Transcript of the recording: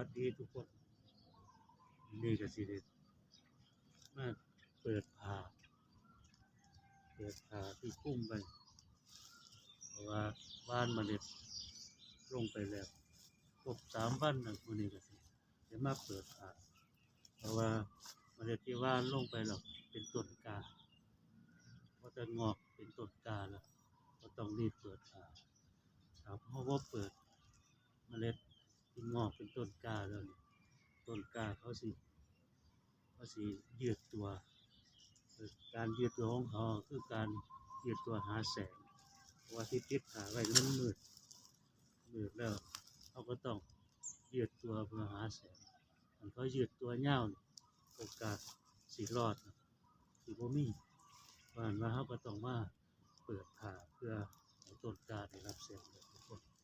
วัสดีทุกคน นี่ก็สิได้มาเปิดผ่าเปิดผ่าที่คุ้มไปเพราะว่าบ้านเมล็ดลงไปแล้วครบสามวันนะคนนี้ก็สิจะมาเปิดผ่าเพราะว่าเมล็ดที่ว่านลงไปแล้วเป็นต้นกาเพอจะงอกเป็นต้นกาแล้วก็ต้องรีบเปิดผ่าครับเพราะว่าเปิดเมล็ด งอกเป็นต้นกาแล้วนี่ต้นกาเขาสิเขาสิยืดตัว การยืดตัวของเขาคือการยืดตัวหาแสงเพราะว่าที่ติดขาไว้มันมืดมืดแล้วเขาก็ต้องยืดตัวเพื่อหาแสงมันเขายืดตัวเงาโอกาสสิรอดน่ะสิบ่มีว่าหันว่าเขาก็ต้องมาเปิดผ่าเพื่อต้นกาได้รับแสงแบบนี้